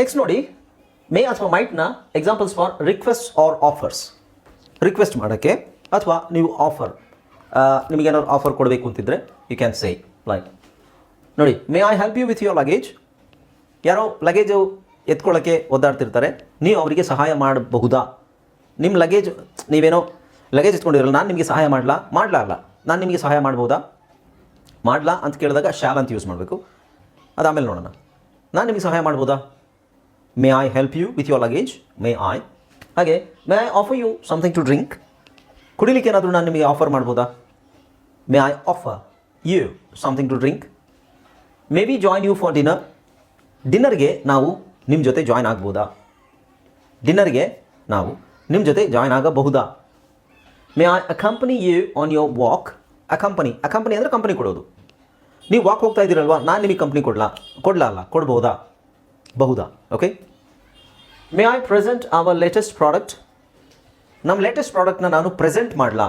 Next ನೋಡಿ may ಅಥವಾ ಮೈಟ್ನ examples for request or offers request ಮಾಡೋಕ್ಕೆ ಅಥವಾ ನೀವು ಆಫರ್ ನಿಮಗೇನಾದ್ರು ಆಫರ್ ಕೊಡಬೇಕು ಅಂತಿದ್ರೆ ಯು ಕ್ಯಾನ್ ಸೇ ಲೈಕ್ ನೋಡಿ may I help you with your luggage ಯಾರೋ ಲಗೇಜು ಎತ್ಕೊಳ್ಳೋಕ್ಕೆ ಒದ್ದಾಡ್ತಿರ್ತಾರೆ. ನೀವು ಅವರಿಗೆ ಸಹಾಯ ಮಾಡಬಹುದಾ? ನಿಮ್ಮ ಲಗೇಜ್ ನೀವೇನೋ ಲಗೇಜ್ ಎತ್ಕೊಂಡಿರಲ್ಲ, ನಾನು ನಿಮಗೆ ಸಹಾಯ ಮಾಡಲಾ? ಮಾಡಲಾ ಅಲ್ಲ. ನಾನು ನಿಮಗೆ ಸಹಾಯ ಮಾಡ್ಬೋದಾ? ಮಾಡಲಾ ಅಂತ ಕೇಳಿದಾಗ ಶಾಲ್ ಅಂತ ಯೂಸ್ ಮಾಡಬೇಕು. ಅದು ಆಮೇಲೆ ನೋಡೋಣ. ನಾನು ನಿಮಗೆ ಸಹಾಯ ಮಾಡ್ಬೋದಾ? May I help you with your luggage may I ಹಾಗೆ may I offer you something to drink ಕುಡಿಲಿಕ್ಕೆ ಏನಾದರೂ ನಾನು ನಿಮಗೆ ಆಫರ್ ಮಾಡ್ಬೋದಾ? May I offer you something to drink may be join you for dinner ಡಿನ್ನರ್ಗೆ ನಾವು ನಿಮ್ಮ ಜೊತೆ ಜಾಯ್ನ್ ಆಗ್ಬೋದಾ? ಡಿನ್ನರ್ಗೆ ನಾವು ನಿಮ್ಮ ಜೊತೆ ಜಾಯ್ನ್ ಆಗಬಹುದಾ? May I accompany you on your walk accompany accompany ಅಂದರೆ ಕಂಪನಿ ಕೊಡೋದು. ನೀವು ವಾಕ್ ಹೋಗ್ತಾ ಇದ್ದೀರಲ್ವಾ? ನಾನು ನಿಮಗೆ ಕಂಪ್ನಿ ಕೊಡಲಾ? ಕೊಡಲಾ ಅಲ್ಲ, ಕೊಡ್ಬೋದಾ? ಬಹುದಾ? Okay may I present our latest product ನಮ್ಮ ಲೇಟೆಸ್ಟ್ ಪ್ರಾಡಕ್ಟ್ನ ನಾನು ಪ್ರೆಸೆಂಟ್ ಮಾಡಲಾ?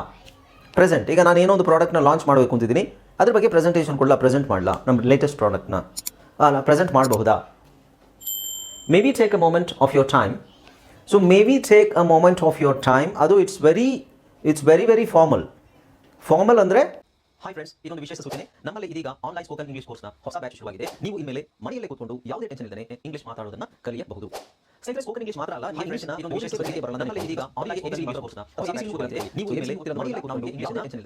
ಪ್ರೆಸೆಂಟ್ ಈಗ ನಾನು ಏನೋ ಒಂದು ಪ್ರಾಡಕ್ಟ್ನ ಲಾಂಚ್ ಮಾಡಬೇಕು ಅಂತಿದ್ದೀನಿ ಅದ್ರ ಬಗ್ಗೆ ಪ್ರೆಸೆಂಟೇಷನ್ ಕೊಡಲಾ ಪ್ರೆಸೆಂಟ್ ಮಾಡಲಾ? ನಮ್ಮ ಲೇಟೆಸ್ಟ್ ಪ್ರಾಡಕ್ಟ್ನ ಅಲ್ಲ ಪ್ರೆಸೆಂಟ್ ಮಾಡಬಹುದಾ? May be take a moment of your time so may be take a moment of your time ಅದು it's very it's very very formal formal ಅಂದರೆ ಹಾಯ್ ಫ್ರೆಂಡ್ಸ್ ಇದೊಂದು ವಿಶೇಷ ಸೂಚನೆ. ನಮ್ಮಲ್ಲಿ ಇದೀಗ ಆನ್ಲೈನ್ ಸ್ಪೋಕನ್ ಇಂಗ್ಲಿಷ್ ಕೋರ್ಸ್ನ ಹೊಸ ಬ್ಯಾಚ್ ಶುರುವಾಗಿದೆ. ನೀವು ಇನ್ಮೇಲೆ ಮನೆಯಲ್ಲೇ ಕೂತ್ಕೊಂಡು ಯಾವುದೇ ಟೆನ್ಷನ್ ಇಲ್ಲದೆ ಇಂಗ್ಲಿಷ್ ಮಾತಾಡೋದನ್ನ ಕಲಿಯಬಹುದು. ಸ್ನೇಹಿತರೆ ಸ್ಪೋಕನ್ ಇಂಗ್ಲಿಷ್ ಮಾತ್ರ ಅಲ್ಲ ಈ ಇಂಗ್ಲಿಷ್ನ ಇದೀಗ ಆನ್ಲೈನ್ ನೀವು ಮನೆಯಲ್ಲೇ ಕೂತ್ಕೊಂಡು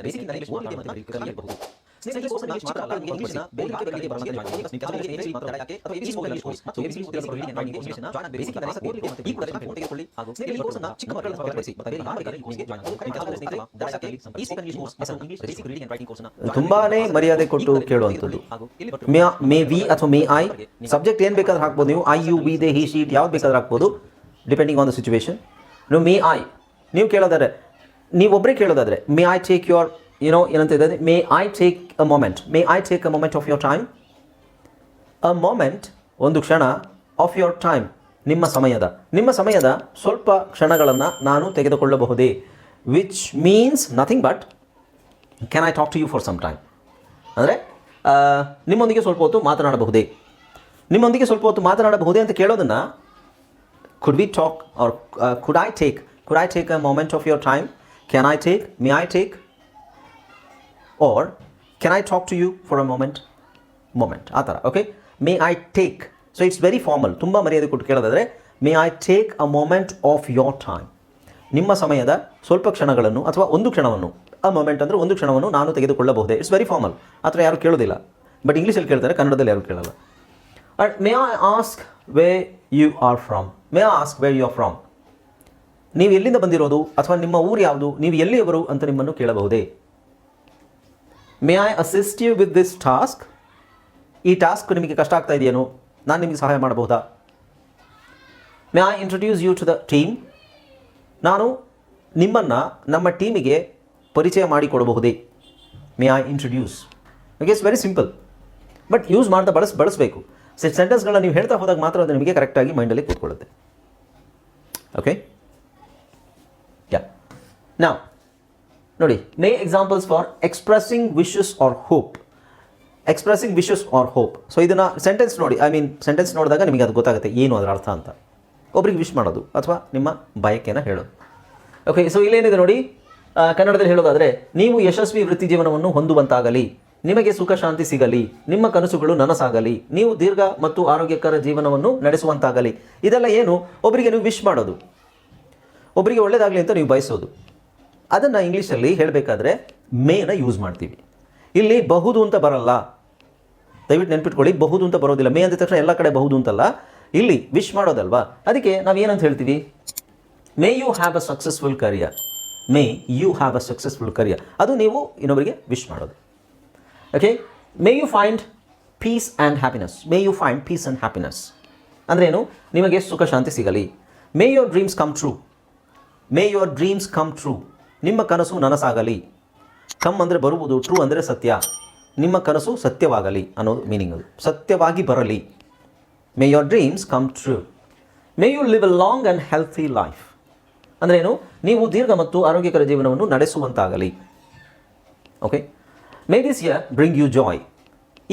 ಬೇಸಿಕ್ ಇಂಗ್ಲಿಷ್ ಕಲಿಯಬಹುದು. ಸ್ನೇಹಿತರೆ ಸ್ಪೋಕನ್ ಇಂಗ್ಲಿಷ್ ಮಾತ್ರ ಅಲ್ಲ ನಿಮಗೆ ಇಂಗ್ಲಿಷ್ನ ಬೇರೆ ಭಾಗಗಳಿಗೆ ಬರಲ್ಲ ಮಾಡಿ ಈಗ ನೀವು ಇಂಗ್ಲಿಷ್ ಮಾತಾಡೋಕೆ ಅಥವಾ ಎಬಿಸಿ ಸ್ಪೋಕನ್ ಕೋರ್ಸ್ ಮತ್ತು ಎಬಿಸಿ ಸ್ಪೋಕನ್ ಇಂಗ್ಲಿಷ್ ರೈಟಿಂಗ್ ಇಂಗ್ಲಿಷ್ನ ಜಾಯ್ನ್ ಬೇಸಿಕ್ ಇಂಗ್ಲಿಷ್ ಓದಲಿಕ್ಕೆ ಮತ್ತು ಈ ಕೂಡ ಫೋನ್ ತೆಗೆದುಕೊಳ್ಳಿ ಹಾಗೂ ಸ್ನೇಹಿತರೆ ಈ ಕೋರ್ಸ್ನ ಚಿಕ್ಕ ಮಕ್ಕಳ ಬಗ್ಗೆ ಮತ್ತು ಬೇರೆ ಯಾರು ಬೇಕಾದರೂ ಕೋರ್ಸ್ಗೆ ಜಾಯ್ನ್ ಕರೆಕ್ಟ್ ಸ್ನೇಹಿತರೆ ದಯವಿಟ್ಟು ಈ ಇಂಗ್ಲಿಷ್ ಕೋರ್ಸ್ ಮತ್ತು English basic reading and writing ಕೋರ್ಸ್ನ ತುಂಬಾನೇ ಮರ್ಯಾದೆ ಕೊಟ್ಟು ಕೇಳುವಂಥದ್ದು ಮೇ ಮೇ ವಿ ಅಥವಾ ಮೇ ಐ ಸಬ್ಜೆಕ್ಟ್ ಏನ್ ಬೇಕಾದ್ರೂ ಹಾಕ್ಬೋದು ನೀವು I you we they he she it ಯಾವ್ದು ಬೇಕಾದ್ರೂ ಹಾಕ್ಬೋದು ಡಿಪೆಂಡಿಂಗ್ ಆನ್ ದ ಸಿಚುವೇಶನ್ ನೀವು ಮೇ ಐ ನೀವು ಕೇಳೋದಾದ್ರೆ ನೀವೊಬ್ಬರೇ ಕೇಳೋದಾದ್ರೆ ಮೇ ಐ ಟೇಕ್ ಯುವರ್ ಏನೋ ಏನಂತ ಇದೆ may I take a moment may I take a moment of your time a moment ಒಂದು ಕ್ಷಣ ಆಫ್ ಯೋರ್ ಟೈಮ್ ನಿಮ್ಮ ಸಮಯದ. ನಿಮ್ಮ ಸಮಯದ ಸ್ವಲ್ಪ ಕ್ಷಣಗಳನ್ನು ನಾನು ತೆಗೆದುಕೊಳ್ಳಬಹುದೇ? Which means nothing but can I talk to you for some time ಅಂದರೆ ನಿಮ್ಮೊಂದಿಗೆ ಸ್ವಲ್ಪ ಹೊತ್ತು ಮಾತನಾಡಬಹುದೇ? ನಿಮ್ಮೊಂದಿಗೆ ಸ್ವಲ್ಪ ಹೊತ್ತು ಮಾತನಾಡಬಹುದೇ ಅಂತ ಕೇಳೋದನ್ನು could we talk or could I take could I take a moment of your time can I take may I take or can I talk to you for a moment moment ಆ ಥರ okay may I take so it's very formal ತುಂಬ ಮರ್ಯಾದೆ ಕೊಟ್ಟು ಕೇಳೋದಾದರೆ may I take a moment of your time ನಿಮ್ಮ ಸಮಯದ ಸ್ವಲ್ಪ ಕ್ಷಣಗಳನ್ನು ಅಥವಾ ಒಂದು ಕ್ಷಣವನ್ನು ಆ ಮೊಮೆಂಟ್ ಅಂದರೆ ಒಂದು ಕ್ಷಣವನ್ನು ನಾನು ತೆಗೆದುಕೊಳ್ಳಬಹುದೇ? ಇಟ್ಸ್ ವೆರಿ ಫಾರ್ಮಲ್ ಆ ಥರ ಯಾರು ಕೇಳೋದಿಲ್ಲ. ಬಟ್ ಇಂಗ್ಲೀಷಲ್ಲಿ ಕೇಳ್ತಾರೆ, ಕನ್ನಡದಲ್ಲಿ ಯಾರು ಕೇಳಲ್ಲ. And may I ask where you are from may I ask where you are from ನೀವು ಎಲ್ಲಿಂದ ಬಂದಿರೋದು? ಅಥವಾ ನಿಮ್ಮ ಊರು ಯಾವುದು? ನೀವು ಎಲ್ಲಿಯವರು ಅಂತ ನಿಮ್ಮನ್ನು ಕೇಳಬಹುದೇ? May I assist you with this task ಈ ಟಾಸ್ಕ್ ನಿಮಗೆ ಕಷ್ಟ ಆಗ್ತಾ ಇದೆಯೇನು ನಾನು ನಿಮಗೆ ಸಹಾಯ ಮಾಡಬಹುದಾ? May I introduce you to the team ನಾನು ನಿಮ್ಮನ್ನು, ನಮ್ಮ ಟೀಮಿಗೆ ಪರಿಚಯ ಮಾಡಿಕೊಡಬಹುದೇ? May I introduce okay it's very simple but use ಮಾಡ್ತಾ ಬಳಸ್, ಬಳಸಬೇಕು. ಸೆಂಟೆನ್ಸ್ಗಳನ್ನ ನೀವು ಹೇಳ್ತಾ ಹೋದಾಗ ಮಾತ್ರ ಅದು ನಿಮಗೆ ಕರೆಕ್ಟಾಗಿ ಮೈಂಡಲ್ಲಿ ಕೂತ್ಕೊಳ್ಳುತ್ತೆ. ಓಕೆ ಯಾ ನಾವು ನೋಡಿ ನೇ examples for expressing wishes or hope expressing wishes or hope so ಇದನ್ನು ಸೆಂಟೆನ್ಸ್ ನೋಡಿ ಐ ಮೀನ್ ಸೆಂಟೆನ್ಸ್ ನೋಡಿದಾಗ ನಿಮಗೆ ಅದು ಗೊತ್ತಾಗುತ್ತೆ, ಏನು ಅದರ ಅರ್ಥ ಅಂತ. ಒಬ್ರಿಗೆ ವಿಶ್ ಮಾಡೋದು, ಅಥವಾ ನಿಮ್ಮ ಬಯಕೆಯನ್ನು ಹೇಳೋದು. ಓಕೆ ಸೊ ಇಲ್ಲೇನಿದೆ ನೋಡಿ ಕನ್ನಡದಲ್ಲಿ ಹೇಳೋದಾದರೆ, ನೀವು ಯಶಸ್ವಿ ವೃತ್ತಿ ಜೀವನವನ್ನು ಹೊಂದುವಂತಾಗಲಿ, ನಿಮಗೆ ಸುಖ ಶಾಂತಿ ಸಿಗಲಿ, ನಿಮ್ಮ ಕನಸುಗಳು ನನಸಾಗಲಿ, ನೀವು ದೀರ್ಘ ಮತ್ತು ಆರೋಗ್ಯಕರ ಜೀವನವನ್ನು ನಡೆಸುವಂತಾಗಲಿ, ಇದೆಲ್ಲ ಏನು? ಒಬ್ಬರಿಗೆ ನೀವು ವಿಶ್ ಮಾಡೋದು. ಒಬ್ಬರಿಗೆ ಒಳ್ಳೆಯದಾಗಲಿ ಅಂತ ನೀವು ಬಯಸೋದು. ಅದನ್ನು ಇಂಗ್ಲೀಷಲ್ಲಿ ಹೇಳಬೇಕಾದ್ರೆ ಮೇನ ಯೂಸ್ ಮಾಡ್ತೀವಿ. ಇಲ್ಲಿ ಬಹುದು ಅಂತ ಬರಲ್ಲ. ದಯವಿಟ್ಟು ನೆನ್ಪಿಟ್ಕೊಳ್ಳಿ, ಬಹುದು ಅಂತ ಬರೋದಿಲ್ಲ. ಮೇ ಅಂದ ತಕ್ಷಣ ಎಲ್ಲ ಕಡೆ ಬಹುದು ಅಂತಲ್ಲ. ಇಲ್ಲಿ ವಿಶ್ ಮಾಡೋದಲ್ವಾ? ಅದಕ್ಕೆ ನಾವು ಏನಂತ ಹೇಳ್ತೀವಿ? May you have a successful career. May you have a successful career. ಅದು ನೀವು ಇನ್ನೊಬ್ಬರಿಗೆ ವಿಶ್ ಮಾಡೋದು. Okay may you find peace and happiness. May you find peace and happiness. ಅಂದ್ರೇನು ನಿಮಗೆ ಸುಖ, ಶಾಂತಿ ಸಿಗಲಿ. May your dreams come true. May your dreams come true. ನಿಮ್ಮ ಕನಸು ನನಸಾಗಲಿ. ಕಮ್ ಅಂದರೆ ಬರುವುದು ಟ್ರೂ ಅಂದರೆ ಸತ್ಯ. ನಿಮ್ಮ ಕನಸು ಸತ್ಯವಾಗಲಿ ಅನ್ನೋದು ಮೀನಿಂಗ್ ಅದು. ಸತ್ಯವಾಗಿ ಬರಲಿ. May your dreams come true may you live a long and healthy life ಅಂದ್ರೇನು ನೀವು ದೀರ್ಘ ಮತ್ತು ಆರೋಗ್ಯಕರ ಜೀವನವನ್ನು ನಡೆಸುವಂತಾಗಲಿ. Okay may this year bring you joy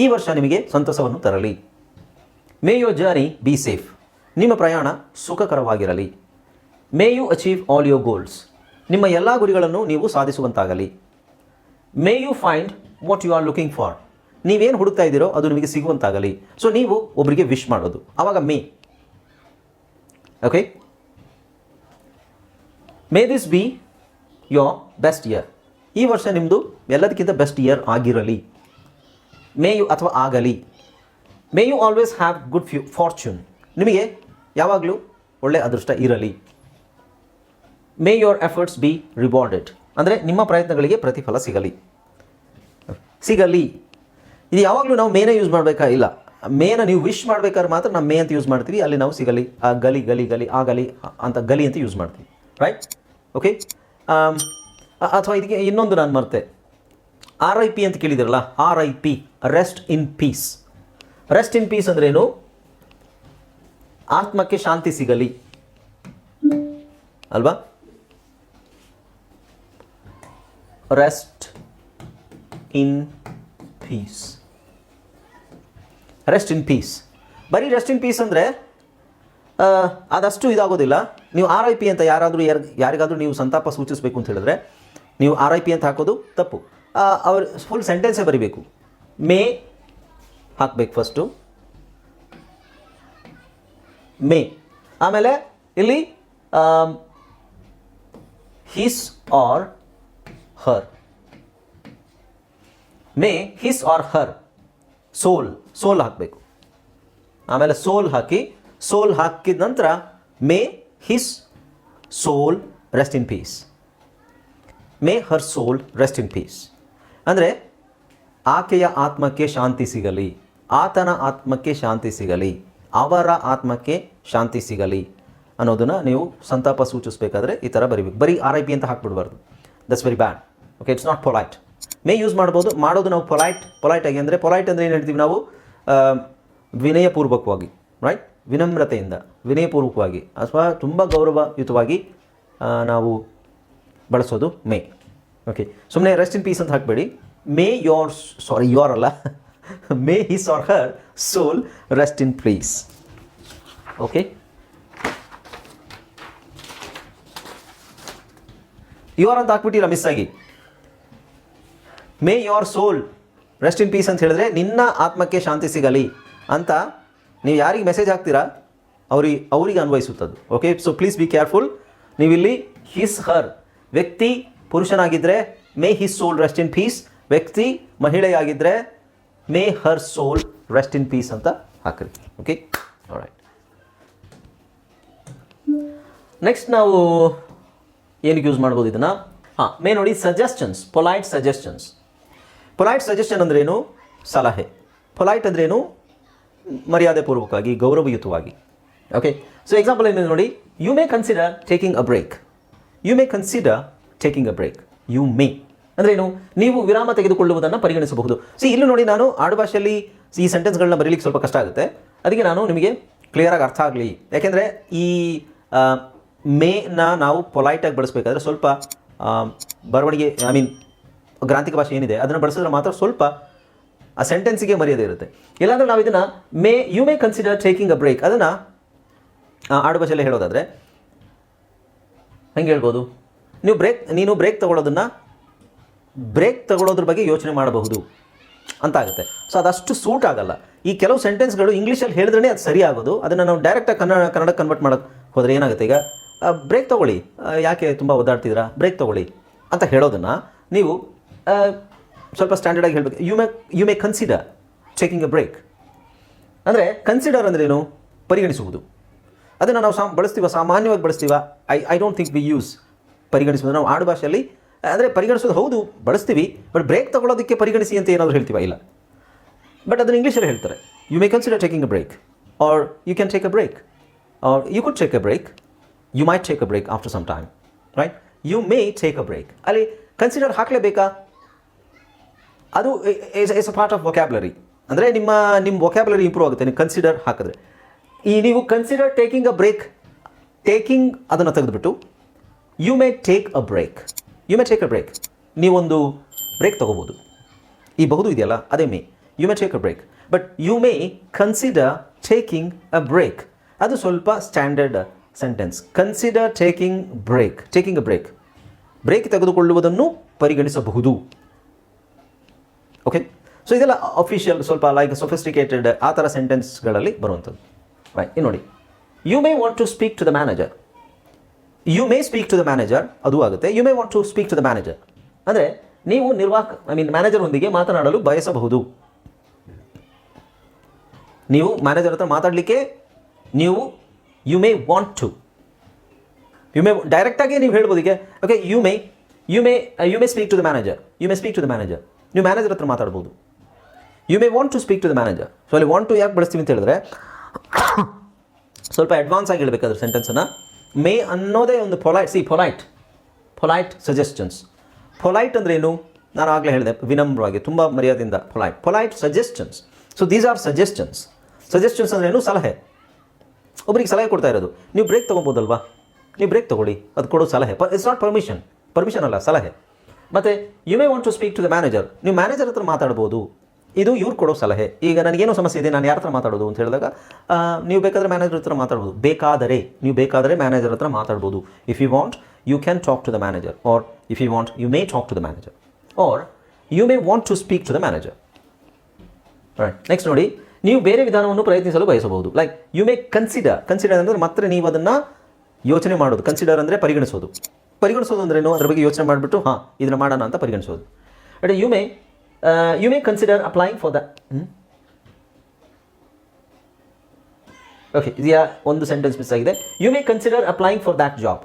ಈ ವರ್ಷ ನಿಮಗೆ ಸಂತಸವನ್ನು ತರಲಿ. May your journey be safe ನಿಮ್ಮ ಪ್ರಯಾಣ ಸುಖಕರವಾಗಿರಲಿ. May you achieve all your goals ನಿಮ್ಮ ಎಲ್ಲ ಗುರಿಗಳನ್ನು ನೀವು ಸಾಧಿಸುವಂತಾಗಲಿ. May you find what you are looking for ನೀವೇನು ಹುಡುಕ್ತಾ ಇದ್ದೀರೋ ಅದು ನಿಮಗೆ ಸಿಗುವಂತಾಗಲಿ. ಸೊ ನೀವು ಒಬ್ಬರಿಗೆ ವಿಶ್ ಮಾಡೋದು. ಆವಾಗ may okay may this be your best year ಈ ವರ್ಷ ನಿಮ್ಮದು ಎಲ್ಲದಕ್ಕಿಂತ ಬೆಸ್ಟ್ ಇಯರ್ ಆಗಿರಲಿ. ಮೇ ಯು ಅಥವಾ ಆಗಲಿ. May you always have good few fortune ನಿಮಗೆ ಯಾವಾಗಲೂ ಒಳ್ಳೆಯ ಅದೃಷ್ಟ ಇರಲಿ. May your efforts be rewarded ಅಂದರೆ ನಿಮ್ಮ ಪ್ರಯತ್ನಗಳಿಗೆ ಪ್ರತಿಫಲ ಸಿಗಲಿ. ಸಿಗಲಿ. ಇದು ಯಾವಾಗಲೂ ನಾವು ಮೇನೇ ಯೂಸ್ ಮಾಡಬೇಕಾ? ಇಲ್ಲ. ಮೇನ ನೀವು ವಿಶ್ ಮಾಡ್ಬೇಕಾದ್ರೆ ಮಾತ್ರ ನಾವು ಮೇ ಅಂತ ಯೂಸ್ ಮಾಡ್ತೀವಿ. ಅಲ್ಲಿ ನಾವು ಸಿಗಲಿ. ಆ ಗಲಿ ಗಲಿ ಗಲಿ, ಆ ಗಲಿ ಅಂತ ಗಲಿ ಅಂತ ಯೂಸ್ ಮಾಡ್ತೀವಿ. ರೈಟ್ ಓಕೆ ಅಥವಾ ಇದಕ್ಕೆ ಇನ್ನೊಂದು ನಾನು ಮರ್ತೆ. ಆರ್ ಐ ಪಿ ಅಂತ ಕೇಳಿದಿರಲ್ಲ R I P rest in peace rest in peace ಅಂದ್ರೇನು? ಆತ್ಮಕ್ಕೆ ಶಾಂತಿ ಸಿಗಲಿ. ಅಲ್ವಾ? Rest in peace rest in peace ಬರೀ ರೆಸ್ಟ್ ಇನ್ ಪೀಸ್ ಅಂದರೆ ಅದಷ್ಟು ಇದಾಗೋದಿಲ್ಲ. ನೀವು ಆರ್ ಐ ಪಿ ಅಂತ ಯಾರಾದರೂ ಯಾರು, ಯಾರಿಗಾದರೂ ನೀವು ಸಂತಾಪ ಸೂಚಿಸಬೇಕು ಅಂತ ಹೇಳಿದ್ರೆ, ನೀವು ಆರ್ ಐ ಪಿ ಅಂತ ಹಾಕೋದು ತಪ್ಪು. ಅವ್ರು ಫುಲ್ ಸೆಂಟೆನ್ಸೇ ಬರಿಬೇಕು. ಮೇ ಹಾಕಬೇಕು ಫಸ್ಟು ಮೇ. ಆಮೇಲೆ ಇಲ್ಲಿ his or her may his or her soul soul ಹಾಕಬೇಕು. ಆಮೇಲೆ ಸೋಲ್ ಹಾಕಿ ಸೋಲ್ ಹಾಕಿದ ನಂತರ may his soul rest in peace may her soul rest in peace ಅಂದರೆ, ಆಕೆಯ ಆತ್ಮಕ್ಕೆ ಶಾಂತಿ ಸಿಗಲಿ, ಆತನ ಆತ್ಮಕ್ಕೆ ಶಾಂತಿ ಸಿಗಲಿ, ಅವರ ಆತ್ಮಕ್ಕೆ ಶಾಂತಿ ಸಿಗಲಿ ಅನ್ನೋದನ್ನು ನೀವು ಸಂತಾಪ ಸೂಚಿಸಬೇಕಾದ್ರೆ ಈ ಥರ ಬರಿಬೇಕು. ಬರೀ ಆರ್ ಐ ಪಿ ಅಂತ ಹಾಕ್ಬಿಡ್ಬಾರ್ದು. That's very bad okay it's not polite may use ಮಾಡ್ಬೋದು ಮಾಡೋದು ನಾವು ಪೊಲೈಟ್ ಪೊಲೈಟ್ ಆಗಿ ಅಂದರೆ ಪೊಲೈಟ್ ಅಂದರೆ ಏನು ಹೇಳ್ತೀವಿ ನಾವು? ವಿನಯಪೂರ್ವಕವಾಗಿ ರೈಟ್ ವಿನಮ್ರತೆಯಿಂದ, ವಿನಯಪೂರ್ವಕವಾಗಿ, ಅಥವಾ ತುಂಬ ಗೌರವಯುತವಾಗಿ ನಾವು ಬಳಸೋದು ಮೇ. ಓಕೆ ಸುಮ್ಮನೆ ರೆಸ್ಟ್ ಇನ್ ಪೀಸ್ ಅಂತ ಹಾಕಬೇಡಿ. ಮೇ ಯೋರ್ ಸಾರಿ ಯೋರ್ ಅಲ್ಲ. May his or her soul rest in please okay your ಅಂತ ಹಾಕ್ಬಿಟ್ಟಿರ ಮಿಸ್ ಆಗಿ. May your soul, rest in peace ಅಂತ ಹೇಳಿದ್ರೆ ನಿನ್ನ ಆತ್ಮಕ್ಕೆ ಶಾಂತಿ ಸಿಗಲಿ ಅಂತ ನೀವು ಯಾರಿಗೆ ಮೆಸೇಜ್ ಹಾಕ್ತೀರಾ? ಅವ್ರಿಗೆ ಅವರಿಗೆ ಅನ್ವಯಿಸುತ್ತದು okay so please be careful ನೀವಿಲ್ಲಿ ಹಿಸ್ ಹರ್ ವ್ಯಕ್ತಿ ಪುರುಷನಾಗಿದ್ದರೆ may his soul rest in peace ವ್ಯಕ್ತಿ ಮಹಿಳೆಯಾಗಿದ್ದರೆ may her soul rest in peace ಅಂತ ಹಾಕ್ರಿ. ಓಕೆ ರೈಟ್ ನೆಕ್ಸ್ಟ್ ನಾವು ಏನಕ್ಕೆ ಯೂಸ್ ಮಾಡ್ಬೋದು ಇದನ್ನು? ಹಾಂ, ಮೇ ನೋಡಿ suggestions polite suggestions polite suggestion ಅಂದ್ರೇನು? ಸಲಹೆ. ಪೊಲೈಟ್ ಅಂದ್ರೇನು? ಮರ್ಯಾದೆ ಪೂರ್ವಕವಾಗಿ, ಗೌರವಯುತವಾಗಿ. ಓಕೆ ಸೊ ಎಕ್ಸಾಂಪಲ್ ಏನಿದೆ ನೋಡಿ? You may consider taking a break you may consider taking a break you may ಅಂದ್ರೇನು? ನೀವು ವಿರಾಮ ತೆಗೆದುಕೊಳ್ಳುವುದನ್ನು ಪರಿಗಣಿಸಬಹುದು. ಸಿ ಇಲ್ಲಿ ನೋಡಿ ನಾನು ಆಡುಭಾಷೆಯಲ್ಲಿ ಈ ಸೆಂಟೆನ್ಸ್ಗಳನ್ನ ಬರೀಲಿಕ್ಕೆ ಸ್ವಲ್ಪ ಕಷ್ಟ ಆಗುತ್ತೆ. ಅದಕ್ಕೆ ನಾನು ನಿಮಗೆ ಕ್ಲಿಯರಾಗಿ ಅರ್ಥ ಆಗಲಿ. ಯಾಕೆಂದರೆ ಈ ಮೇನ ನಾವು ಪೊಲೈಟಾಗಿ ಬಳಸಬೇಕಾದ್ರೆ ಸ್ವಲ್ಪ ಬರವಣಿಗೆ ಐ ಮೀನ್ ಗ್ರಾಂಥಿಕ ಭಾಷೆ ಏನಿದೆ, ಅದನ್ನು ಬಳಸಿದ್ರೆ ಮಾತ್ರ ಸ್ವಲ್ಪ ಆ ಸೆಂಟೆನ್ಸಿಗೆ ಮರ್ಯಾದೆ ಇರುತ್ತೆ. ಇಲ್ಲಾಂದ್ರೆ ನಾವು ಇದನ್ನು may you may consider taking a break ಅದನ್ನು ಆಡುಭಾಷೆಯಲ್ಲಿ ಹೇಳೋದಾದರೆ, ಹೆಂಗೆ ಹೇಳ್ಬೋದು? ನೀವು ಬ್ರೇಕ್ ನೀನು ಬ್ರೇಕ್ ತಗೊಳ್ಳೋದನ್ನು ಬ್ರೇಕ್ ತಗೊಳ್ಳೋದ್ರ ಬಗ್ಗೆ ಯೋಚನೆ ಮಾಡಬಹುದು ಅಂತ ಆಗುತ್ತೆ. ಸೊ ಅದಷ್ಟು ಸೂಟ್ ಆಗಲ್ಲ. ಈ ಕೆಲವು ಸೆಂಟೆನ್ಸ್ಗಳು ಇಂಗ್ಲೀಷಲ್ಲಿ ಹೇಳಿದ್ರೆ ಅದು ಸರಿ ಆಗೋದು. ಅದನ್ನು ನಾವು ಡೈರೆಕ್ಟಾಗಿ ಕನ್ನಡ ಕನ್ನಡಕ್ಕೆ ಕನ್ವರ್ಟ್ ಮಾಡೋಕ್ಕೆ ಹೋದರೆ ಏನಾಗುತ್ತೆ ಈಗ? ಬ್ರೇಕ್ ತೊಗೊಳ್ಳಿ. ಯಾಕೆ ತುಂಬ ಒದ್ದಾಡ್ತಿದ್ದೀರಾ? ಬ್ರೇಕ್ ತೊಗೊಳ್ಳಿ ಅಂತ ಹೇಳೋದನ್ನು ನೀವು ಸ್ವಲ್ಪ ಸ್ಟ್ಯಾಂಡರ್ಡಾಗಿ ಹೇಳಬೇಕು. You may you may consider taking a break ಅಂದರೆ ಕನ್ಸಿಡರ್ ಅಂದ್ರೇನು ಪರಿಗಣಿಸುವುದು. ಅದನ್ನು ನಾವು ಸಾ ಬಳಸ್ತೀವ, ಸಾಮಾನ್ಯವಾಗಿ ಬಳಸ್ತೀವ? I I don't think we use ಪರಿಗಣಿಸುವುದು. ನಾವು ಆಡು ಭಾಷೆಯಲ್ಲಿ, ಅಂದರೆ ಪರಿಗಣಿಸೋದು ಹೌದು, ಬಳಸ್ತೀವಿ ಬಟ್ ಬ್ರೇಕ್ ತಗೊಳ್ಳೋದಕ್ಕೆ ಪರಿಗಣಿಸಿ ಅಂತ ಏನಾದರೂ ಹೇಳ್ತೀವ? ಇಲ್ಲ. ಬಟ್ ಅದನ್ನು ಇಂಗ್ಲೀಷಲ್ಲಿ ಹೇಳ್ತಾರೆ. You may consider taking a break or you can take a break or you could take a break you might take a break after some time right you may take a break ಅಲ್ಲಿ consider ಹಾಕಲೇಬೇಕಾ? ಅದು is a part of vocabulary ಅಂದರೆ ನಿಮ್ಮ ನಿಮ್ಮ vocabulary improve ಆಗುತ್ತೆ, ನೀವು consider ಹಾಕಿದ್ರೆ. ಈ ನೀವು consider taking a break taking ಅದನ್ನು ತೆಗೆದುಬಿಟ್ಟು you may take a break you may take a break ನೀವೊಂದು ಬ್ರೇಕ್ ತೊಗೋಬೋದು. ಈ ಬಹುದು ಇದೆಯಲ್ಲ, ಅದೇ may. You may take a break but you may consider taking a break ಅದು ಸ್ವಲ್ಪ standard sentence consider taking break taking a break break ತೆಗೆದುಕೊಳ್ಳುವುದನ್ನು ಪರಿಗಣಿಸಬಹುದು. ಓಕೆ ಸೊ ಇದೆಲ್ಲ ಅಫಿಷಿಯಲ್ ಸ್ವಲ್ಪ ಲೈಕ್ ಸೊಫಿಸ್ಟಿಕೇಟೆಡ್ ಆ ಥರ ಸೆಂಟೆನ್ಸ್ಗಳಲ್ಲಿ ಬರುವಂಥದ್ದು. ರೈಟ್ ಇನ್ನು ನೋಡಿ. You may want to speak to the manager you may speak to the manager ಅದು ಆಗುತ್ತೆ. You may want to speak to the manager ಅಂದರೆ ನೀವು ನಿರ್ವಾಹಕ ಐ ಮೀನ್ ಮ್ಯಾನೇಜರ್ನೊಂದಿಗೆ ಮಾತನಾಡಲು ಬಯಸಬಹುದು. ನೀವು ಮ್ಯಾನೇಜರ್ ಹತ್ರ ಮಾತಾಡಲಿಕ್ಕೆ ನೀವು you may want to you may ಡೈರೆಕ್ಟಾಗಿ ನೀವು ಹೇಳ್ಬೋದು ಈಗ. Okay you may you may you may speak to the manager you may speak to the manager ನೀವು ಮ್ಯಾನೇಜರ್ ಹತ್ರ ಮಾತಾಡ್ಬೋದು. You may want to speak to the manager so ಅಲ್ಲಿ want to ಯಾಕೆ ಬಳಸ್ತೀವಿ ಅಂತ ಹೇಳಿದ್ರೆ, ಸ್ವಲ್ಪ ಅಡ್ವಾನ್ಸ್ ಆಗಿ ಹೇಳಬೇಕಾದ್ರೆ ಸೆಂಟೆನ್ಸನ್ನು ಮೇ ಅನ್ನೋದೇ ಒಂದು polite C polite polite suggestions polite ಅಂದ್ರೆ ಏನು? ನಾನು ಆಗಲೇ ಹೇಳಿದೆ, ವಿನಮ್ರವಾಗಿ, ತುಂಬ ಮರ್ಯಾದೆಯಿಂದ polite polite suggestions so these are suggestions suggestions ಅಂದ್ರೆ ಏನು? ಸಲಹೆ. ಒಬ್ಬರಿಗೆ ಸಲಹೆ ಕೊಡ್ತಾ ಇರೋದು. ನೀವು ಬ್ರೇಕ್ ತೊಗೊಬೋದಲ್ವಾ? ನೀವು ಬ್ರೇಕ್ ತೊಗೊಳ್ಳಿ. ಅದು ಕೊಡೋ ಸಲಹೆ. ಇಟ್ಸ್ ನಾಟ್ ಪರ್ಮಿಷನ್ ಪರ್ಮಿಷನ್ ಅಲ್ಲ, ಸಲಹೆ. ಮತ್ತು you may want to speak to the manager ನೀವು ಮ್ಯಾನೇಜರ್ ಹತ್ರ ಮಾತಾಡ್ಬೋದು. ಇದು ಇವ್ರು ಕೊಡೋ ಸಲಹೆ. ಈಗ ನನಗೇನು ಸಮಸ್ಯೆ ಇದೆ, ನಾನು ಯಾರ ಹತ್ರ ಮಾತಾಡೋದು ಅಂತ ಹೇಳಿದಾಗ ನೀವು ಬೇಕಾದರೆ ಮ್ಯಾನೇಜರ್ ಹತ್ರ ಮಾತಾಡ್ಬೋದು. ಬೇಕಾದರೆ, ನೀವು ಬೇಕಾದರೆ ಮ್ಯಾನೇಜರ್ ಹತ್ರ ಮಾತಾಡ್ಬೋದು. If you want you can talk to the manager or if you want you may talk to the manager or you may want to speak to the manager right next ನೋಡಿ. ನೀವು ಬೇರೆ ವಿಧಾನವನ್ನು ಪ್ರಯತ್ನಿಸಲು ಬಯಸಬಹುದು. Like you may consider consider ಅಂದರೆ ಮತ್ತೆ ನೀವು ಅದನ್ನು ಯೋಚನೆ ಮಾಡೋದು. ಕನ್ಸಿಡರ್ ಅಂದರೆ ಪರಿಗಣಿಸೋದು. ಪರಿಗಣಿಸೋದು ಅಂದ್ರೇನು? ಅದ್ರ ಬಗ್ಗೆ ಯೋಚನೆ ಮಾಡಿಬಿಟ್ಟು, ಹಾಂ, ಇದನ್ನು ಮಾಡೋಣ ಅಂತ ಪರಿಗಣಿಸೋದು. But you may you may consider applying for the okay ಇದೆಯಾ? ಒಂದು ಸೆಂಟೆನ್ಸ್ ಮಿಸ್ ಆಗಿದೆ. You may consider applying for that job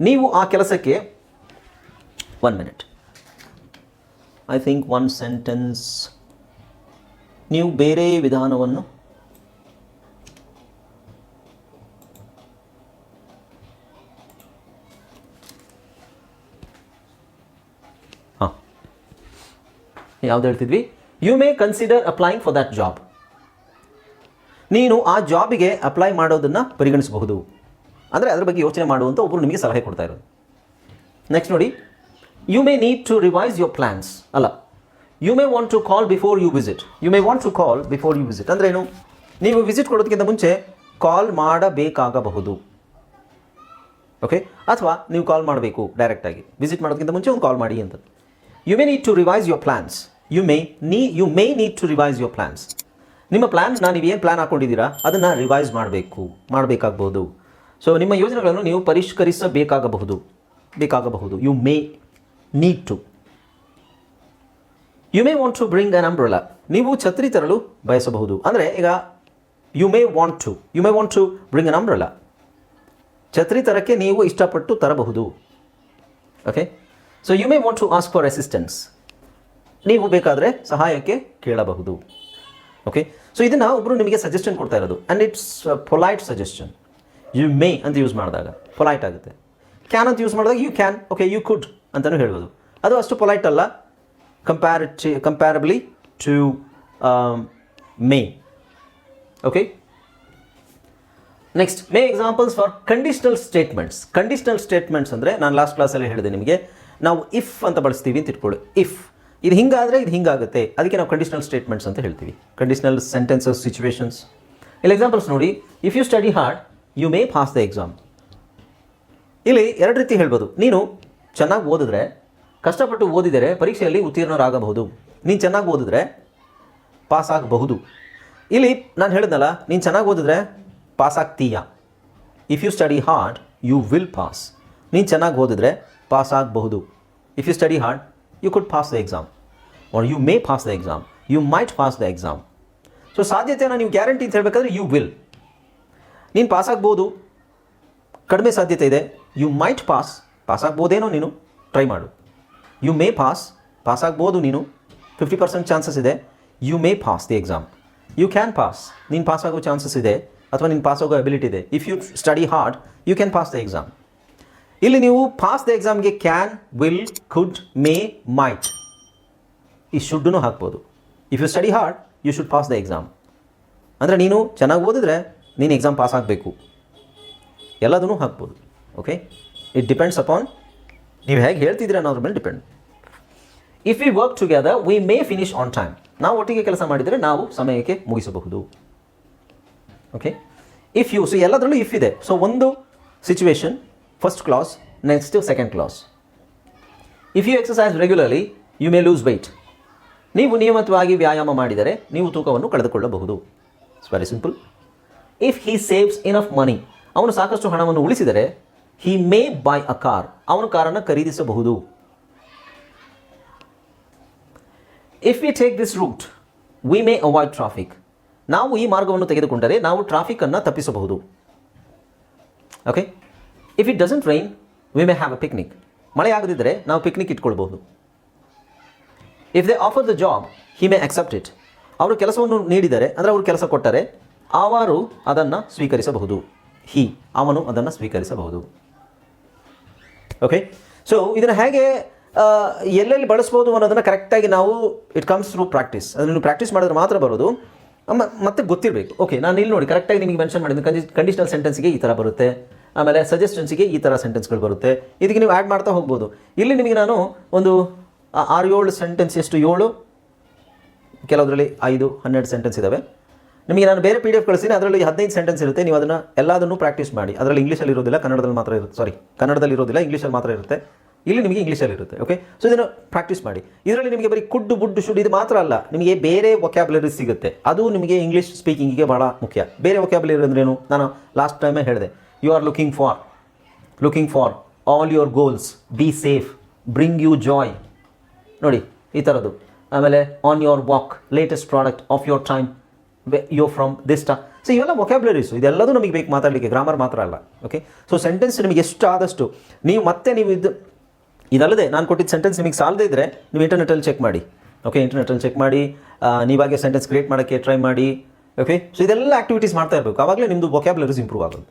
ನೀವು ಆ ಕೆಲಸಕ್ಕೆ one minute I think one sentence ನೀವು ಬೇರೆ ವಿಧಾನವನ್ನು ಯಾವ್ದು ಹೇಳ್ತಿದ್ವಿ? You may consider applying for that job ನೀನು ಆ ಜಾಬಿಗೆ ಅಪ್ಲೈ ಮಾಡೋದನ್ನು ಪರಿಗಣಿಸಬಹುದು. ಅಂದರೆ ಅದರ ಬಗ್ಗೆ ಯೋಚನೆ ಮಾಡುವಂಥ ಒಬ್ಬರು ನಿಮಗೆ ಸಲಹೆ ಕೊಡ್ತಾ ಇರೋದು. ನೆಕ್ಸ್ಟ್ ನೋಡಿ. You may need to revise your plans ಅಲ್ಲ you may want to call before you visit you may want to call before you visit ಅಂದ್ರೆ ಏನು? ನೀವು ವಿಸಿಟ್ ಕೊಡೋದಕ್ಕಿಂತ ಮುಂಚೆ ಕಾಲ್ ಮಾಡಬೇಕಾಗಬಹುದು. ಓಕೆ ಅಥವಾ ನೀವು ಕಾಲ್ ಮಾಡಬೇಕು ಡೈರೆಕ್ಟಾಗಿ ವಿಸಿಟ್ ಮಾಡೋದಕ್ಕಿಂತ ಮುಂಚೆ ಒಂದು ಕಾಲ್ ಮಾಡಿ ಅಂತ. You may need to revise your plans you may need you may need to revise your plans ನಿಮ್ಮ ಪ್ಲ್ಯಾನ್ಸ್ನ ನೀವು ಏನು ಪ್ಲ್ಯಾನ್ ಹಾಕೊಂಡಿದ್ದೀರಾ? ಅದನ್ನು ರಿವೈಸ್ ಮಾಡಬೇಕು, ಮಾಡಬೇಕಾಗ್ಬೋದು. ಸೊ ನಿಮ್ಮ ಯೋಜನೆಗಳನ್ನು ನೀವು ಪರಿಷ್ಕರಿಸಬೇಕಾಗಬಹುದು. ಬೇಕಾಗಬಹುದು. You may need to you may want to bring an umbrella ನೀವು ಛತ್ರಿ ತರಲು ಬಯಸಬಹುದು. ಅಂದರೆ ಈಗ you may want to you may want to bring an umbrella ಛತ್ರಿ ತರಕ್ಕೆ ನೀವು ಇಷ್ಟಪಟ್ಟು ತರಬಹುದು. Okay so you may want to ask for assistance ನೀವು ಬೇಕಾದರೆ ಸಹಾಯಕ್ಕೆ ಕೇಳಬಹುದು. ಓಕೆ ಸೊ ಇದನ್ನು ಒಬ್ಬರು ನಿಮಗೆ ಸಜೆಷನ್ ಕೊಡ್ತಾ ಇರೋದು. And it's polite suggestion you may ಅಂತ ಯೂಸ್ ಮಾಡಿದಾಗ. ಪೊಲೈಟ್ ಆಗುತ್ತೆ. ಕ್ಯಾನ್ ಅಂತ ಯೂಸ್ ಮಾಡಿದಾಗ you can okay you could ಅಂತಲೂ ಹೇಳ್ಬೋದು. ಅದು ಅಷ್ಟು ಪೊಲೈಟ್ ಅಲ್ಲ. ಕಂಪ್ಯಾರಿಟಿ comparably to may okay next may examples for conditional statements conditional statements ಅಂದರೆ ನಾನು ಲಾಸ್ಟ್ ಕ್ಲಾಸಲ್ಲಿ ಹೇಳಿದೆ ನಿಮಗೆ. ನಾವು ಇಫ್ ಅಂತ ಬಳಸ್ತೀವಿ ಅಂತ ಇಟ್ಕೊಳ್ಳಿ. ಇಫ್ ಇದು ಹಿಂಗಾದರೆ ಇದು ಹಿಂಗಾಗುತ್ತೆ. ಅದಕ್ಕೆ ನಾವು ಕಂಡೀಷನಲ್ ಸ್ಟೇಟ್ಮೆಂಟ್ಸ್ ಅಂತ ಹೇಳ್ತೀವಿ. ಕಂಡೀಷನಲ್ ಸೆಂಟೆನ್ಸಸ್ ಸಿಚುವೇಶನ್ಸ್ ಇಲ್ಲಿ ಎಕ್ಸಾಂಪಲ್ಸ್ ನೋಡಿ. If you study hard you may pass the exam ಇಲ್ಲಿ ಎರಡು ರೀತಿ ಹೇಳ್ಬೋದು. ನೀನು ಚೆನ್ನಾಗಿ ಓದಿದ್ರೆ, ಕಷ್ಟಪಟ್ಟು ಓದಿದರೆ ಪರೀಕ್ಷೆಯಲ್ಲಿ ಉತ್ತೀರ್ಣರಾಗಬಹುದು. ನೀನು ಚೆನ್ನಾಗಿ ಓದಿದ್ರೆ ಪಾಸ್ ಆಗಬಹುದು ಇಲ್ಲಿ ನಾನು ಹೇಳಿದ್ನಲ್ಲ, ನೀನು ಚೆನ್ನಾಗಿ ಓದಿದ್ರೆ pass ಆಗ್ತೀಯ if you study hard you will pass ನೀನು ಚೆನ್ನಾಗಿ ಓದಿದ್ರೆ ಪಾಸ್ ಆಗಬಹುದು if you study hard you could pass the exam or you may pass the exam you might pass the exam so ಸಾಧ್ಯತೆಯನ್ನು ನೀವು ಗ್ಯಾರಂಟಿ ಅಂತ ಹೇಳಬೇಕಾದ್ರೆ you will ನೀನು pass ಆಗ್ಬೋದು. ಕಡಿಮೆ ಸಾಧ್ಯತೆ ಇದೆ. ಯು ಮೈಟ್ ಪಾಸ್ ಪಾಸ್ ಆಗ್ಬೋದೇನೋ ನೀನು? ಟ್ರೈ ಮಾಡು. ಯು ಮೇ ಪಾಸ್ ಪಾಸ್ ಆಗ್ಬೋದು ನೀನು. ಫಿಫ್ಟಿ ಪರ್ಸೆಂಟ್ ಚಾನ್ಸಸ್ ಇದೆ. You may pass the exam you can pass ನೀನು ಪಾಸ್ ಆಗೋ ಚಾನ್ಸಸ್ ಇದೆ. ಅಥವಾ ನೀನು ಪಾಸ್ ಆಗೋ ಅಬಿಲಿಟಿ ಇದೆ. If you study hard you can pass the exam ಇಲ್ಲಿ ನೀವು ಪಾಸ್ ದ ಎಕ್ಸಾಮ್ಗೆ can will could may might ಈ ಶುಡ್ಡೂ ಹಾಕ್ಬೋದು. If you study hard you should pass the exam ಅಂದರೆ ನೀನು ಚೆನ್ನಾಗಿ ಓದಿದ್ರೆ ನೀನು ಎಕ್ಸಾಮ್ ಪಾಸ್ ಆಗಬೇಕು. ಎಲ್ಲದನ್ನೂ ಹಾಕ್ಬೋದು. ಓಕೆ ಇಟ್ ಡಿಪೆಂಡ್ಸ್ ಅಪಾನ್ ನೀವು ಹೇಗೆ ಹೇಳ್ತಿದ್ದೀರ ಅನ್ನೋದ್ರ ಮೇಲೆ depend if you work together we may finish on time ನಾವು ಒಟ್ಟಿಗೆ ಕೆಲಸ ಮಾಡಿದರೆ ನಾವು ಸಮಯಕ್ಕೆ ಮುಗಿಸಬಹುದು. ಓಕೆ ಇಫ್ ಯು ಸೊ ಎಲ್ಲದರಲ್ಲೂ ಇಫ್ ಇದೆ. ಸೊ ಒಂದು situation first class next second class if you exercise regularly you may lose weight. ನೀವು ನಿಯಮಿತವಾಗಿ ವ್ಯಾಯಾಮ ಮಾಡಿದರೆ ನೀವು ತೂಕವನ್ನು ಕಳೆದುಕೊಳ್ಳಬಹುದು. It's very simple if he saves enough money ಅವನು ಸಾಕಷ್ಟು ಹಣವನ್ನು ಉಳಿಸಿದರೆ he may buy a car ಅವನು ಕಾರನ್ನು ಖರೀದಿಸಬಹುದು. If we take this route we may avoid traffic ನಾವು ಈ ಮಾರ್ಗವನ್ನು ತೆಗೆದುಕೊಂಡರೆ ನಾವು ಟ್ರಾಫಿಕನ್ನು ತಪ್ಪಿಸಬಹುದು. Okay if it doesn't rain we may have a picnic ಮಳೆ ಆಗದಿದ್ದರೆ ನಾವು picnic ಇಟ್ಕೊಳ್ಬಹುದು. If they offer the job he may accept it ಅವರು ಕೆಲಸವನ್ನು ನೀಡಿದರೆ, ಅಂದರೆ ಅವರು ಕೆಲಸ ಕೊಟ್ಟರೆ ಅವರು ಅದನ್ನು ಸ್ವೀಕರಿಸಬಹುದು. ಹಿ ಅವನು ಅದನ್ನು ಸ್ವೀಕರಿಸಬಹುದು. ಓಕೆ ಸೊ ಇದನ್ನು ಹೇಗೆ ಎಲ್ಲೆಲ್ಲಿ ಬಳಸ್ಬೋದು ಅನ್ನೋದನ್ನು ಕರೆಕ್ಟಾಗಿ ನಾವು ಇಟ್ ಕಮ್ಸ್ ಥ್ರೂ ಪ್ರಾಕ್ಟೀಸ್ ಅದನ್ನು ನೀವು ಪ್ರಾಕ್ಟೀಸ್ ಮಾಡಿದ್ರೆ ಮಾತ್ರ ಬರೋದು. ಮತ್ತೆ ಗೊತ್ತಿರಬೇಕು. ಓಕೆ ನಾನು ಇಲ್ಲಿ ನೋಡಿ ಕರೆಕ್ಟಾಗಿ ನಿಮಗೆ ಮೆನ್ಷನ್ ಮಾಡಿದ್ದೀನಿ ಕಂಡಿ ಕಂಡೀಷನಲ್ ಸೆಂಟೆನ್ಸ್ಗೆ ಈ ಥರ ಬರುತ್ತೆ. ಆಮೇಲೆ ಸಜೆಷನ್ಸಿಗೆ ಈ ಥರ ಸೆಂಟೆನ್ಸ್ಗಳು ಬರುತ್ತೆ. ಇದಕ್ಕೆ ನೀವು ಆ್ಯಡ್ ಮಾಡ್ತಾ ಹೋಗ್ಬೋದು. ಇಲ್ಲಿ ನಿಮಗೆ ನಾನು ಒಂದು ಆರು ಏಳು ಸೆಂಟೆನ್ಸ್ ಎಷ್ಟು? ಏಳು ಕೆಲವರಲ್ಲಿ ಐದು, ಹನ್ನೆರಡು ಸೆಂಟೆನ್ಸ್ ಇದ್ದಾವೆ ನಿಮಗೆ ನಾನು ಬೇರೆ ಪಿ ಡಿ ಎಫ್ ಕಳಿಸ್ತೀನಿ, ಅದರಲ್ಲಿ ಹದಿನೈದು ಸೆಂಟೆನ್ಸ್ ಇರುತ್ತೆ. ನೀವು ಅದನ್ನು ಎಲ್ಲದನ್ನು ಪ್ರಾಕ್ಟೀಸ್ ಮಾಡಿ. ಅದರಲ್ಲಿ ಇಂಗ್ಲೀಷಲ್ಲಿ ಇರೋದಿಲ್ಲ, ಕನ್ನಡದಲ್ಲಿ ಮಾತ್ರ ಇರುತ್ತೆ. ಸಾರಿ ಕನ್ನಡದಲ್ಲಿ ಇರೋದಿಲ್ಲ ಇಂಗ್ಲೀಷಲ್ಲಿ ಮಾತ್ರ ಇರುತ್ತೆ. ಇಲ್ಲಿ ನಿಮಗೆ ಇಂಗ್ಲೀಷಲ್ಲಿ ಇರುತ್ತೆ ಓಕೆ ಸೊ ಇದನ್ನು ಪ್ರಾಕ್ಟೀಸ್ ಮಾಡಿ. ಇದರಲ್ಲಿ ನಿಮಗೆ ಬರೀ ಕುಡ್ಡು, ಬುಡ್ಡು, ಶುಡ್ ಇದು ಮಾತ್ರ ಅಲ್ಲ. ನಿಮಗೆ ಬೇರೆ ವೊಕ್ಯಾಬ್ಯುಲರಿ ಸಿಗುತ್ತೆ. ಅದು ನಿಮಗೆ ಇಂಗ್ಲೀಷ್ ಸ್ಪೀಕಿಂಗಿಗೆ ಭಾಳ ಮುಖ್ಯ. ಬೇರೆ ವೊಕ್ಯಾಬ್ಯುಲರಿ ಅಂದ್ರೇನು ನಾನು ಲಾಸ್ಟ್ ಟೈಮೇ ಹೇಳಿದೆ. You are looking for. Looking for all your goals be safe bring you joy ನೋಡಿ, ಈ ಥರದ್ದು ಆಮೇಲೆ on your walk latest product of your time you from this ಟಾ ಸೊ ಇವೆಲ್ಲ ವೊಕ್ಯಾಬ್ಲರೀಸು ಇದೆಲ್ಲದೂ ನಮಗೆ ಬೇಕು ಮಾತಾಡಲಿಕ್ಕೆ. ಗ್ರಾಮರ್ ಮಾತ್ರ ಅಲ್ಲ. ಓಕೆ ಸೊ ಸೆಂಟೆನ್ಸ್ ನಿಮಗೆ ಎಷ್ಟು ಆದಷ್ಟು ನೀವು ಮತ್ತೆ ನೀವು ಇದು, ಇದಲ್ಲದೆ ನಾನು ಕೊಟ್ಟಿದ್ದ ಸೆಂಟೆನ್ಸ್ ನಿಮಗೆ ಸಾಲದೇ ಇದ್ದರೆ ನೀವು ಇಂಟರ್ನೆಟಲ್ಲಿ ಚೆಕ್ ಮಾಡಿ. ಓಕೆ ಇಂಟರ್ನೆಟಲ್ಲಿ ಚೆಕ್ ಮಾಡಿ. ನೀವಾಗೆ ಸೆಂಟೆನ್ಸ್ ಕ್ರಿಯೇಟ್ ಮಾಡೋಕ್ಕೆ ಟ್ರೈ ಮಾಡಿ. ಓಕೆ ಸೊ ಇದೆಲ್ಲ ಆ್ಯಕ್ಟಿವಿಟೀಸ್ ಮಾಡ್ತಾ ಇರಬೇಕು. ಆವಾಗಲೇ ನಿಮ್ಮದು ವೊಕ್ಯಾಬ್ಲರೀಸ್ ಇಂಪ್ರೂವ್ ಆಗೋದು